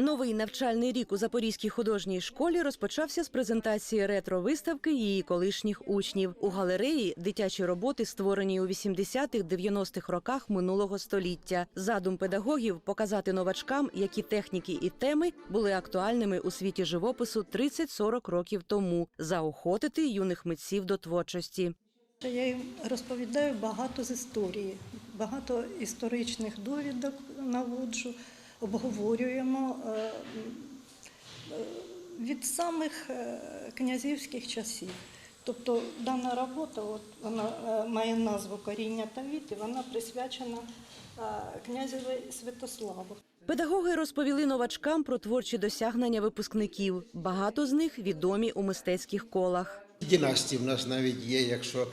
Новий навчальний рік у Запорізькій художній школі розпочався з презентації ретро-виставки її колишніх учнів. У галереї дитячі роботи, створені у 80-х-90-х роках минулого століття. Задум педагогів показати новачкам, які техніки і теми були актуальними у світі живопису 30-40 років тому, заохотити юних митців до творчості. Я їм розповідаю багато з історії, багато історичних довідок наводжу, обговорюємо е, е, від самих е, князівських часів. Тобто дана робота, от вона має назву Коріння та віти, вона присвячена князеві Святославу. Педагоги розповіли новачкам про творчі досягнення випускників. Багато з них відомі у мистецьких колах. Дінастії в нас навіть є, якщо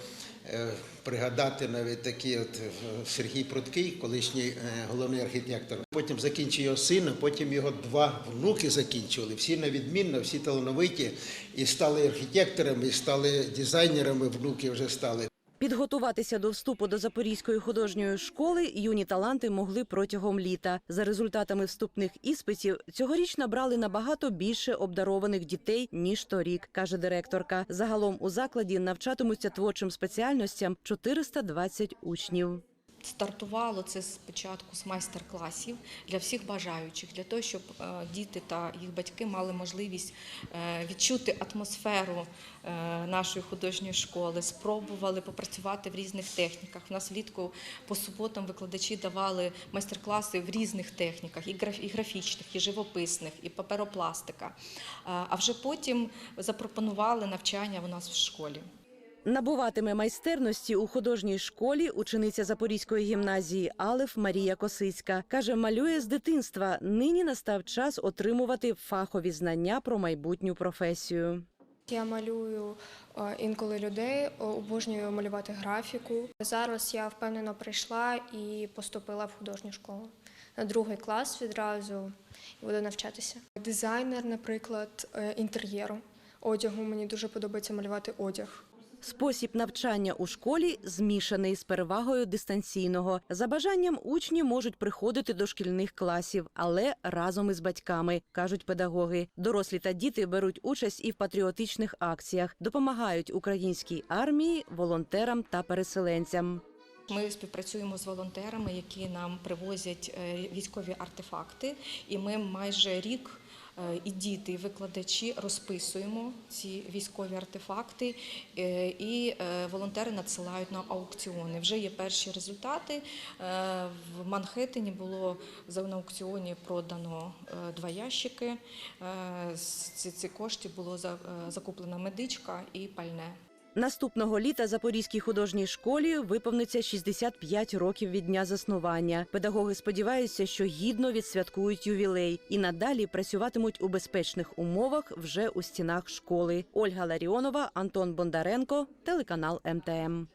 пригадати навіть такий от е, Сергій Прудкий, колишній е, головний архітектор. Потім закінчив його сина, потім його два внуки закінчували. Всі на відмінно, всі талановиті, і стали архітекторами, і стали дизайнерами, внуки вже стали. Підготуватися до вступу до Запорізької художньої школи юні таланти могли протягом літа. За результатами вступних іспитів цьогоріч набрали набагато більше обдарованих дітей ніж торік, каже директорка. Загалом у закладі навчатимуться творчим спеціальностям 420 учнів. Стартувало це спочатку з майстер-класів для всіх бажаючих, для того, щоб е, діти та їх батьки мали можливість е, відчути атмосферу е, нашої художньої школи, спробували попрацювати в різних техніках. У нас влітку по суботам викладачі давали майстер-класи в різних техніках, і граф- і графічних, і живописних, і паперопластика. А вже потім запропонували навчання у нас в школі. Набуватиме майстерності у художній школі учениця Запорізької гімназії Алеф Марія Косицька. Каже, малює з дитинства. Нині настав час отримувати фахові знання про майбутню професію. Я малюю е, інколи людей, обожнюю малювати графіку. Зараз я впевнено прийшла і поступила в художню школу. На другий клас відразу буду навчатися. Дизайнер, наприклад, е, інтер'єру, одягу. Мені дуже подобається малювати одяг. Спосіб навчання у школі змішаний з перевагою дистанційного. За бажанням учні можуть приходити до шкільних класів, але разом із батьками, кажуть педагоги. Дорослі та діти беруть участь і в патріотичних акціях, допомагають українській армії, волонтерам та переселенцям. Ми співпрацюємо з волонтерами, які нам привозять е, військові артефакти, і ми майже рік. Е, І діти, і викладачі розписуємо ці військові артефакти, е, і е, волонтери надсилають на аукціони. Вже є перші результати. В Манхеттені було на аукціоні продано два ящики. З ці, кошти було за- закуплена медичка і пальне. Наступного літа Запорізькій художній школі виповниться 65 років від дня заснування. Педагоги сподіваються, що гідно відсвяткують ювілей і надалі працюватимуть у безпечних умовах вже у стінах школи. Ольга Ларіонова, Антон Бондаренко, телеканал МТМ.